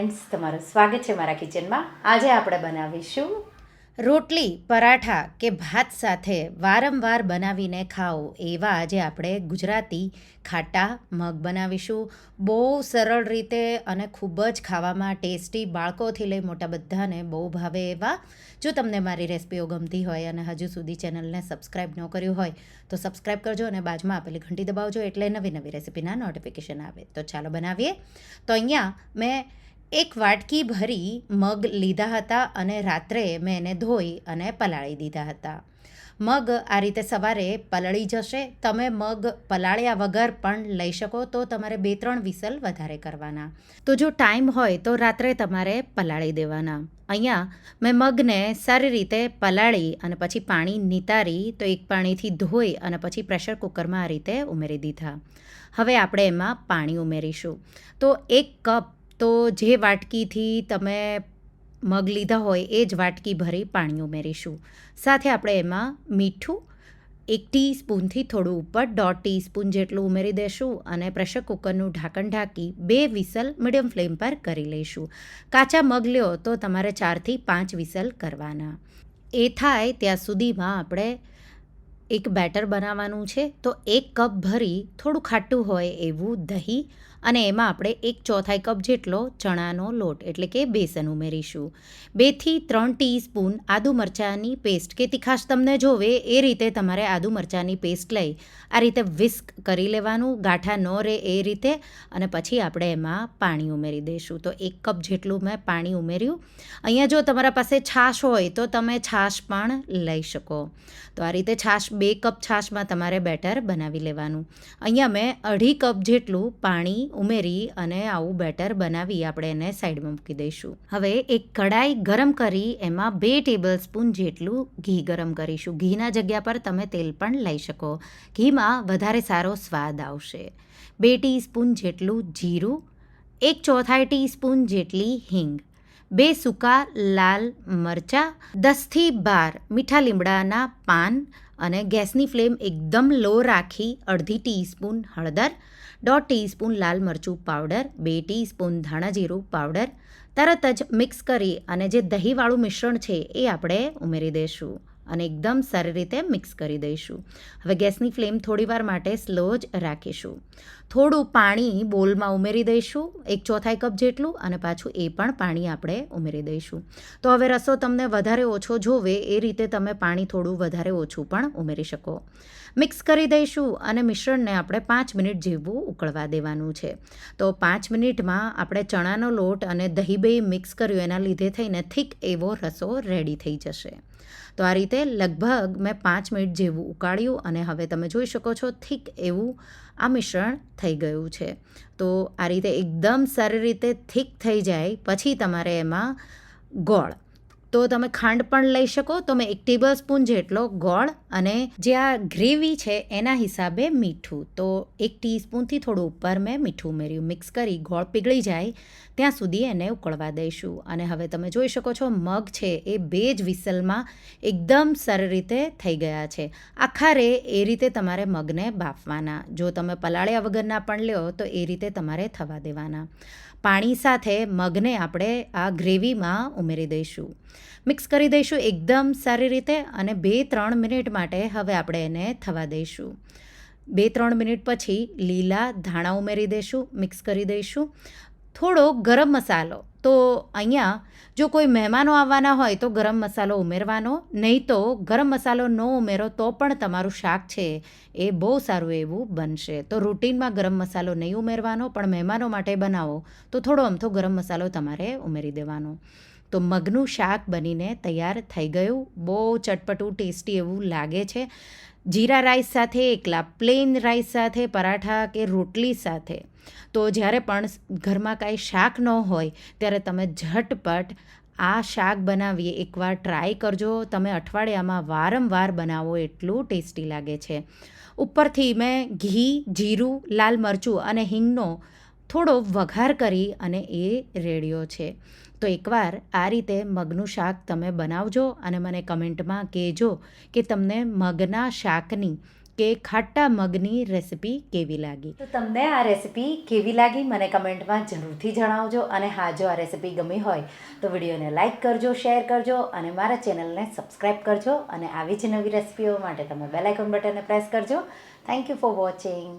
Friends તમારું સ્વાગત છે મારા કિચનમાં આજે આપણે બનાવીશું રોટલી, પરાઠા કે ભાત સાથે વારંવાર બનાવીને ખાઓ એવા આજે આપણે ગુજરાતી ખાટા મગ બનાવીશું. બહુ સરળ રીતે અને ખૂબ જ ખાવામાં ટેસ્ટી બાળકોથી લઈ મોટા બધાને બહુ ભાવે એવા. જો તમને મારી રેસિપીઓ ગમતી હોય અને હજુ સુધી ચેનલને સબસ્ક્રાઈબ ન કર્યું હોય, તો સબસ્ક્રાઈબ કરજો અને બાજુમાં આપેલી ઘંટી દબાવજો એટલે નવી નવી રેસિપીના નોટિફિકેશન આવે. તો ચાલો બનાવીએ. તો અહીંયા મેં એક વાટકી ભરી મગ લીધા હતા અને રાત્રે મેં એને ધોઈ અને પલાળી દીધા હતા. મગ આ રીતે સવારે પલળી જશે. તમે મગ પલાળ્યા વગર પણ લઈ શકો તો તમારે બે ત્રણ વિસલ વધારે કરવાના. તો જો ટાઈમ હોય તો રાત્રે તમારે પલાળી દેવાના. અહીંયા મેં મગને સારી રીતે પલાળી અને પછી પાણી નિતારી તો એક પાણીથી ધોઈ અને પછી પ્રેશર કુકરમાં આ રીતે ઉમેરી દીધા. હવે આપણે એમાં પાણી ઉમેરીશું. તો એક કપ તો જે વાટકીથી તમે મગ લીધા હોય એ જ વાટકી ભરી પાણી ઉમેરીશું. સાથે આપણે એમાં મીઠું એક ટીસ્પૂનથી થોડું ઉપર દોઢ ટીસ્પૂન જેટલું ઉમેરી દેશું અને પ્રેશર કુકરનું ઢાંકણ ઢાંકી બે વિસલ મીડિયમ ફ્લેમ પર કરી લઈશું. કાચા મગ લ્યો તો તમારે ચારથી પાંચ વિસલ કરવાના. એ થાય ત્યાં સુધીમાં આપણે એક બેટર બનાવવાનું છે, તો એક કપ ભરી થોડું ખાટું હોય એવું દહીં અને એમાં આપણે એક ચોથાઈ કપ જેટલો ચણાનો લોટ, એટલે કે બેસન ઉમેરીશું. બેથી ત્રણ ટીસ્પૂન આદુ મરચાંની પેસ્ટ, કે તીખાશ તમને જોવે એ રીતે તમારે આદુ મરચાંની પેસ્ટ લઈ આ રીતે વિસ્ક કરી લેવાનું, ગાંઠા ન રહે એ રીતે, અને પછી આપણે એમાં પાણી ઉમેરી દઈશું. તો એક કપ જેટલું મેં પાણી ઉમેર્યું. અહીંયા જો તમારા પાસે છાશ હોય તો તમે છાશ પણ લઈ શકો. તો આ રીતે છાશ બે કપ છાશમાં તમારે બેટર બનાવી લેવાનું. અહીંયા મેં અઢી કપ જેટલું પાણી ઉમેરી અને આવું બેટર બનાવી આપણે એને સાઈડમાં મૂકી દઈશું. હવે એક કડાઈ ગરમ કરી એમાં બે ટેબલ સ્પૂન જેટલું ઘી ગરમ કરીશું. ઘીના જગ્યા પર તમે તેલ પણ લઈ શકો. ઘીમાં વધારે સારો સ્વાદ આવશે. બે ટીસ્પૂન જેટલું જીરું, એક ચોથાઈ ટીસ્પૂન જેટલી હિંગ, બે સૂકા લાલ મરચાં, દસથી બાર મીઠા લીમડાના પાન અને ગેસની ફ્લેમ એકદમ લો રાખી અડધી ટીસ્પૂન હળદર, દોઢ ટીસ્પૂન લાલ મરચું પાવડર, બે ટીસ્પૂન ધાણા જીરું પાવડર તરત જ મિક્સ કરી અને જે દહીંવાળું મિશ્રણ છે એ આપણે ઉમેરી દઈશું અને એકદમ સારી રીતે મિક્સ કરી દઈશું. હવે ગેસની ફ્લેમ થોડીવાર માટે સ્લો જ રાખીશું. થોડું પાણી બોલમાં ઉમેરી દઈશું, એક ચોથાઈ કપ જેટલું અને પાછું એ પણ પાણી આપણે ઉમેરી દઈશું. તો હવે રસો તમને વધારે ઓછો જોવે એ રીતે તમે પાણી થોડું વધારે ઓછું પણ ઉમેરી શકો. મિક્સ કરી દઈશું અને મિશ્રણને આપણે પાંચ મિનિટ જેવું ઉકળવા દેવાનું છે. તો પાંચ મિનિટમાં આપણે ચણાનો લોટ અને દહીં બે મિક્સ કર્યું, એના લીધે થઈને થીક એવો રસો રેડી થઈ જશે. તો આ રીતે લગભગ મેં પાંચ મિનિટ જેવું ઉકાળ્યું અને હવે તમે જોઈ શકો છો થીક એવું આ મિશ્રણ થઈ ગયું છે. તો આ રીતે એકદમ સારી રીતે થીક થઈ જાય, પછી તમારે એમાં ગોળ તો તમે ખાંડ પણ લઈ શકો. તો મેં એક ટેબલ સ્પૂન જેટલો ગોળ અને જે આ ગ્રેવી છે એના હિસાબે મીઠું. તો એક ટીસ્પૂનથી થોડું ઉપર મેં મીઠું ઉમેર્યું. મિક્સ કરી ગોળ પીગળી જાય. ત્યાં સુધી એને ઉકળવા દઈશું. અને હવે તમે જોઈ શકો છો મગ છે એ બે જ વિસલમાં એકદમ સરળ રીતે થઈ ગયા છે. આખારે એ રીતે તમારે મગને બાફવાના. જો તમે પલાળ્યા વગરના પણ લ્યો, તો એ રીતે તમારે થવા દેવાના. પાણી સાથે મગને આપણે આ ગ્રેવીમાં ઉમેરી દઈશું. મિક્સ કરી દઈશું એકદમ સારી રીતે અને બે ત્રણ મિનિટ માટે હવે આપણે એને થવા દઈશું. બે ત્રણ મિનિટ પછી લીલા ધાણા ઉમેરી દઈશું, મિક્સ કરી દઈશું. થોડો ગરમ મસાલો, તો અહીંયા જો કોઈ મહેમાનો આવવાના હોય તો ગરમ મસાલો ઉમેરવાનો, નહીં તો ગરમ મસાલો ન ઉમેરો તો પણ તમારું શાક છે એ બહુ સારું એવું બનશે. તો રૂટીનમાં ગરમ મસાલો નહીં ઉમેરવાનો, પણ મહેમાનો માટે બનાવો, તો થોડો અમથો ગરમ મસાલો તમારે ઉમેરી દેવાનો. તો મગનું શાક બનીને તૈયાર થઈ ગયું. બહુ ચટપટું, ટેસ્ટી એવું લાગે છે. જીરા રાઈસ સાથે, એકલા પ્લેન રાઈસ સાથે, પરાઠા કે રોટલી સાથે. તો જ્યારે પણ ઘરમાં કાંઈ શાક ન હોય, ત્યારે તમે ઝટપટ આ શાક બનાવીએ. એકવાર ટ્રાય કરજો. તમે અઠવાડિયામાં વારંવાર બનાવો, એટલું ટેસ્ટી લાગે છે. ઉપરથી મેં ઘી, જીરું, લાલ મરચું અને હિંગનો થોડો વઘાર કરી અને એ રેડ્યો છે. તો એકવાર આ રીતે મગનું શાક તમે બનાવજો અને મને કમેન્ટમાં કહેજો કે તમને મગના શાકની કે ખાટા મગની રેસિપી કેવી લાગી? તો તમને આ રેસિપી કેવી લાગી મને કમેન્ટમાં જરૂરથી જણાવજો અને હા, જો આ રેસિપી ગમી હોય તો વિડીયોને લાઇક કરજો, શેર કરજો અને મારા ચેનલને સબસ્ક્રાઈબ કરજો અને આવી જ નવી રેસિપીઓ માટે તમે બેલાઇકોન બટનને પ્રેસ કરજો. Thank you for watching